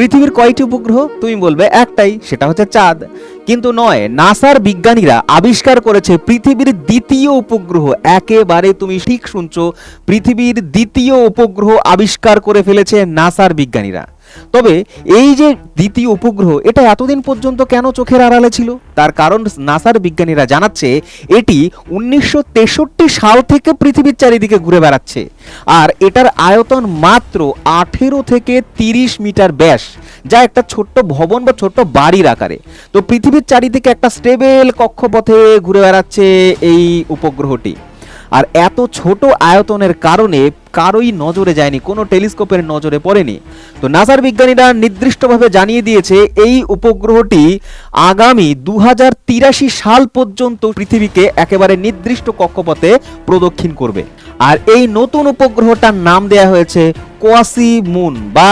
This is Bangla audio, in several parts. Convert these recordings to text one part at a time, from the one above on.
পৃথিবীর কয়টি উপগ্রহ? তুমি বলবে একটাই, সেটা হচ্ছে চাঁদ। কিন্তু নয়, নাসার বিজ্ঞানীরা আবিষ্কার করেছে পৃথিবীর দ্বিতীয় উপগ্রহ। একেবারে তুমি ঠিক শুনছো, পৃথিবীর দ্বিতীয় উপগ্রহ আবিষ্কার করে ফেলেছে নাসার বিজ্ঞানীরা। তবে এই যে দ্বিতীয় উপগ্রহ, এটা এতদিন পর্যন্ত কেন চোখের আড়ালে ছিল? তার কারণ নাসার বিজ্ঞানীরা জানাচ্ছে, এটি উনিশশো তেষট্টি সাল থেকে পৃথিবীর চারিদিকে ঘুরে বেড়াচ্ছে। আর এটার আয়তন মাত্র আঠেরো থেকে তিরিশ মিটার ব্যাস, যা একটা ছোট্ট ভবন বা ছোট্ট বাড়ির আকারে। তো পৃথিবীর চারিদিকে একটা স্টেবেল কক্ষপথে ঘুরে বেড়াচ্ছে এই উপগ্রহটি। আর এত ছোট আয়তনের কারণে কারোই নজরে যায়নি, কোনো টেলিস্কোপের নজরে পড়েনি। তো নাসার বিজ্ঞানীরা নির্দিষ্টভাবে জানিয়ে দিয়েছে, এই উপগ্রহটি আগামী দু হাজার তিরাশি সাল পর্যন্ত পৃথিবীকে একেবারে নির্দিষ্ট কক্ষপথে প্রদক্ষিণ করবে। আর এই নতুন উপগ্রহটার নাম দেয়া হয়েছে কোয়াসি মুন বা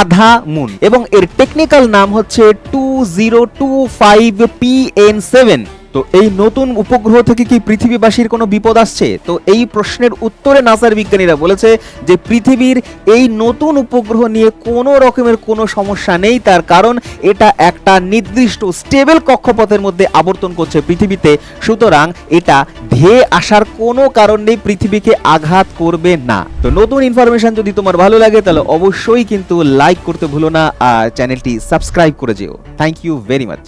আধা মুন এবং এর টেকনিক্যাল নাম হচ্ছে two zero two five P N seven. তো এই নতুন উপগ্রহ থেকে কি পৃথিবীবাসীর কোনো বিপদ আসছে? তো এই প্রশ্নের উত্তরে নাসার বিজ্ঞানীরা বলেছে যে পৃথিবীর এই নতুন উপগ্রহ নিয়ে কোনো রকমের কোনো সমস্যা নেই, তার কারণ এটা একটা নির্দিষ্ট স্টেবল কক্ষপথের মধ্যে আবর্তন করছে পৃথিবীতে। সুতরাং এটা ধেয়ে আসার কোনো কারণ নেই, পৃথিবীকে আঘাত করবে না। তো নতুন ইনফরমেশন যদি তোমার ভালো লাগে, তাহলে অবশ্যই কিন্তু লাইক করতে ভুলো না, আর চ্যানেলটি সাবস্ক্রাইব করে যেও। Thank you very much